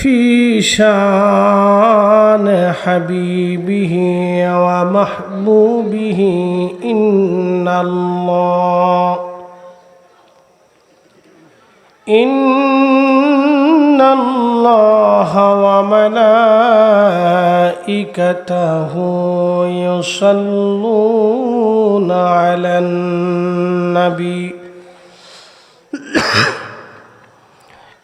في شان حبيبه ومحبوبه إن الله إن الله وملائكته يصلون على النبي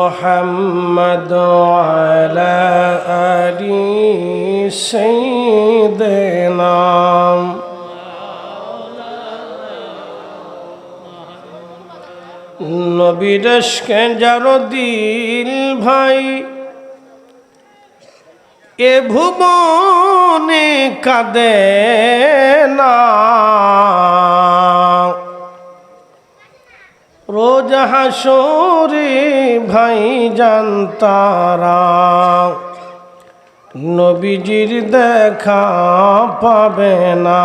محمد وعلى آل سيدنا নবীরসকে যার দিল ভাই এ ভুবনে কাঁদে না হাসরে ভাই জানতারা নবীজির দেখা পাবে না।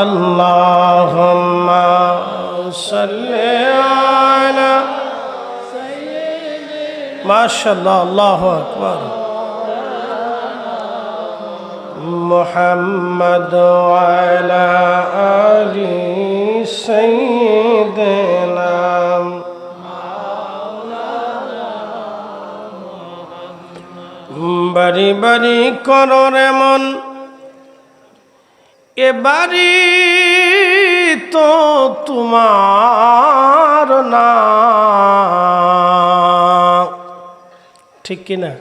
আল্লাহ মাশাল্লাহ আল্লাহ আকবর। محمد وعلى آل سيدنا বাড়ি বাড়ি করর এমন এ বাড়ি তো তোমার না ঠিক কিনা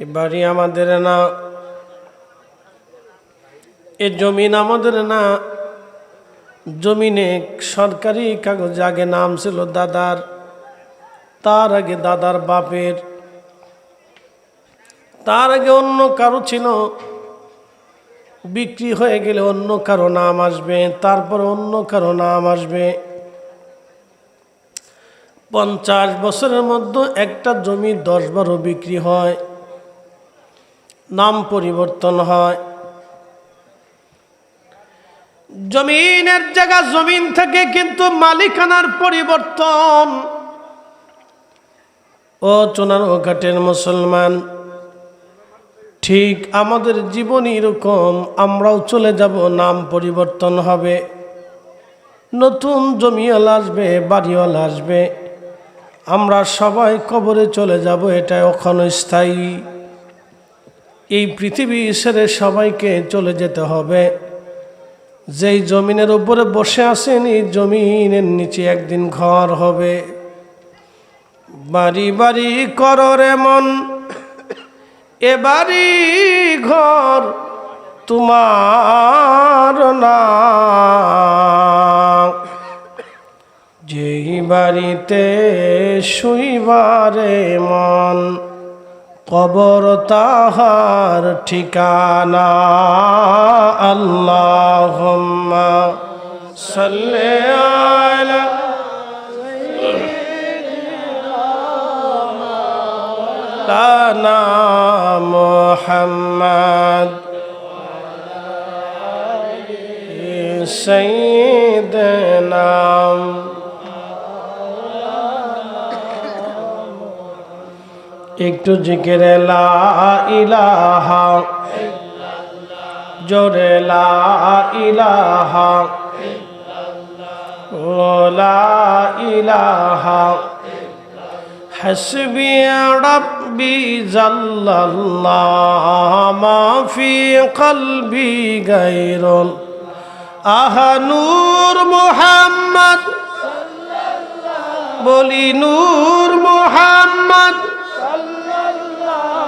বাড়ি আমাদের না, এ জমিন আমাদের না, জমিনে সরকারি কাগজ আগে নাম ছিল দাদার, তার আগে দাদার বাপের, তার আগে অন্য কারও ছিল, বিক্রি হয়ে গেলে অন্য কারও নাম আসবে, তারপর অন্য কারও নাম আসবে। পঞ্চাশ বছরের মধ্যে একটা জমি দশ বারো বিক্রি হয়। নাম পরিবর্তন হয়। জমিনের জায়গা জমিন থেকে কিন্তু মালিকানার পরিবর্তন। ও চোনার ও ঘাটের মুসলমান, ঠিক আমাদের জীবন এরকম, আমরাও চলে যাব, নাম পরিবর্তন হবে। নতুন জমিওয়ালা আসবে, বাড়িওয়ালা আসবে। আমরা সবাই কবরে চলে যাব এটা অক্ষণস্থায়ী এই পৃথিবী ছেড়ে সবাইকে চলে যেতে হবে। যেই জমিনের উপরে বসে আছেন, এই জমিনের নিচে একদিন ঘর হবে। বাড়ি বাড়ি করর এমন, এ বাড়ি ঘর তোমার না। যেই বাড়িতে শুইবারে মন কবর তাহার ঠিকানা আল্লাহ সাল্লে আলা লানা মোহাম্মদ সৈদনা একটু জিকিরে লা ইলাহা জোরে লা ইলাহা ও লা ইলাহা حسبي ربي جل الله ما في قلبي غير আহ নূর মোহাম্মদ বলি নূর মোহাম্মদ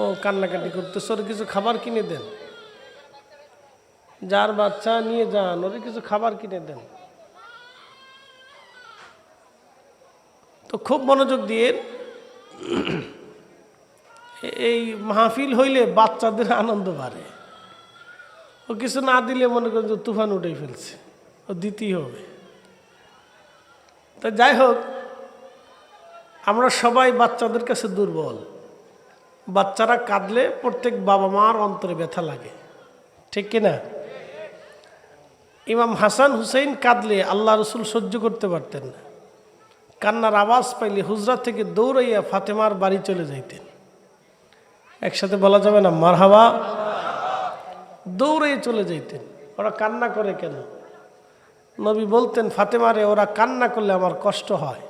ও কান্নাকাটি করতেছ, ওর কিছু খাবার কিনে দেন। যার বাচ্চা নিয়ে যান, ওর কিছু খাবার কিনে দেন। তো খুব মনোযোগ দিয়ে এই মাহফিল হইলে বাচ্চাদের আনন্দ বাড়ে। ও কিছু না দিলে মনে করেন যে তুফান উঠে ফেলছে, ও দিতেই হবে। তো যাই হোক, আমরা সবাই বাচ্চাদের কাছে দুর্বল। বাচ্চারা কাঁদলে প্রত্যেক বাবা মার অন্তরে ব্যথা লাগে। ঠিক কিনা? ইমাম হাসান হুসেইন কাঁদলে আল্লাহ রসুল সহ্য করতে পারতেন না। কান্নার আওয়াজ পাইলে হুজরা থেকে দৌড়াইয়া ফাতেমার বাড়ি চলে যাইতেন। একসাথে বলা যাবে না, মারহাবা? দৌড়ে চলে যাইতেন। ওরা কান্না করে কেন? নবী বলতেন, ফাতেমারে, ওরা কান্না করলে আমার কষ্ট হয়।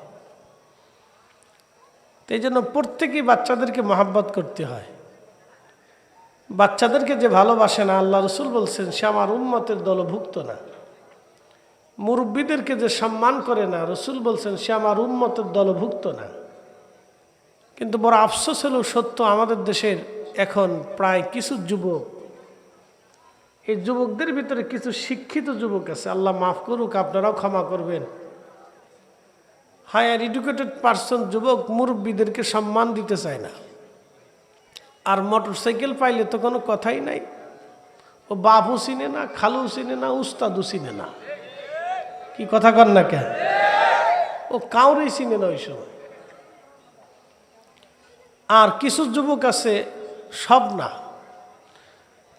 এই জন্য প্রত্যেকেই বাচ্চাদেরকে মহাব্বত করতে হয়। বাচ্চাদেরকে যে ভালোবাসে না, আল্লাহ রসুল বলছেন, সে আমার উন্মতের দলভুক্ত না। মুরব্বীদেরকে যে সম্মান করে না, রসুল বলছেন, সে আমার উন্মতের দলভুক্ত না। কিন্তু বড় আফসোস হলেও সত্য, আমাদের দেশের এখন প্রায় কিছু যুবক, এই যুবকদের ভিতরে কিছু শিক্ষিত যুবক আছে। আল্লাহ মাফ করুক, আপনারাও ক্ষমা করবেন। হায়ার এডুকেটেড পার্সন যুবক মুরব্বীদেরকে সম্মান দিতে চায় না। আর মোটর সাইকেল পাইলে তো কোনো কথাই নাই। ও বাপও চিনে না খালু চিনে না, উস্তাদও চিনে না। কি কথা কর না কেন? ও কাউরেই চিনে না ওই সময়। আর কিছু যুবক আছে, সব না।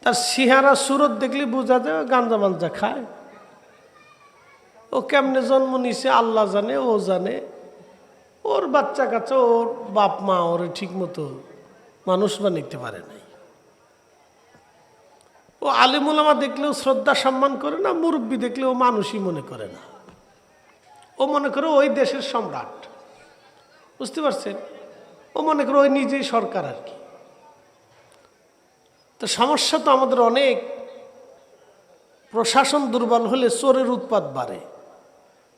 তার সিহারা সুরত দেখলে বোঝা যায় গাঞ্জা মাঞ্জা খায়। ও কেমনে জন্ম নিছে, আল্লাহ জানে, ও জানে। ওর বাচ্চা কাচ্চা, ওর বাপ মা ওর ঠিক মতো মানুষ বানাইতে পারে নাই। ও আলিমুলামা দেখলেও শ্রদ্ধা সম্মান করে না, মুরব্বী দেখলেও মানুষই মনে করে না। ও মনে করে ওই দেশের সম্রাট। বুঝতে পারছেন? ও মনে করে ওই নিজেই সরকার আর কি। তো সমস্যা তো আমাদের অনেক। প্রশাসন দুর্বল হলে চোরের উৎপাত বাড়ে।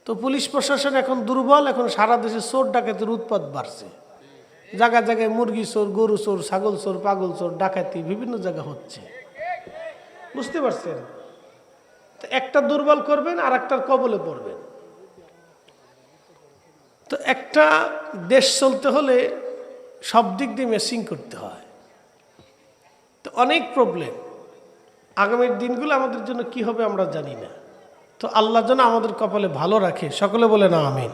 তো পুলিশ প্রশাসন এখন দুর্বল, এখন সারা দেশে চোর ডাকাতির উৎপাত বাড়ছে। জায়গায় জায়গায় মুরগি চোর, গরু চোর, ছাগল চোর, পাগল চোর, ডাকাতি বিভিন্ন জায়গা হচ্ছে। বুঝতে পারছেন? তো একটা দুর্বল করবেন আর একটার কবলে পড়বেন। তো একটা দেশ চলতে হলে সব দিক দিয়ে মেসিং করতে হয়। তো অনেক প্রবলেম আগামীর দিনগুলো আমাদের জন্য কি হবে আমরা জানি না। তো আল্লাহ যেন আমাদের কপালে ভালো রাখে। সকলে বলে না আমিন।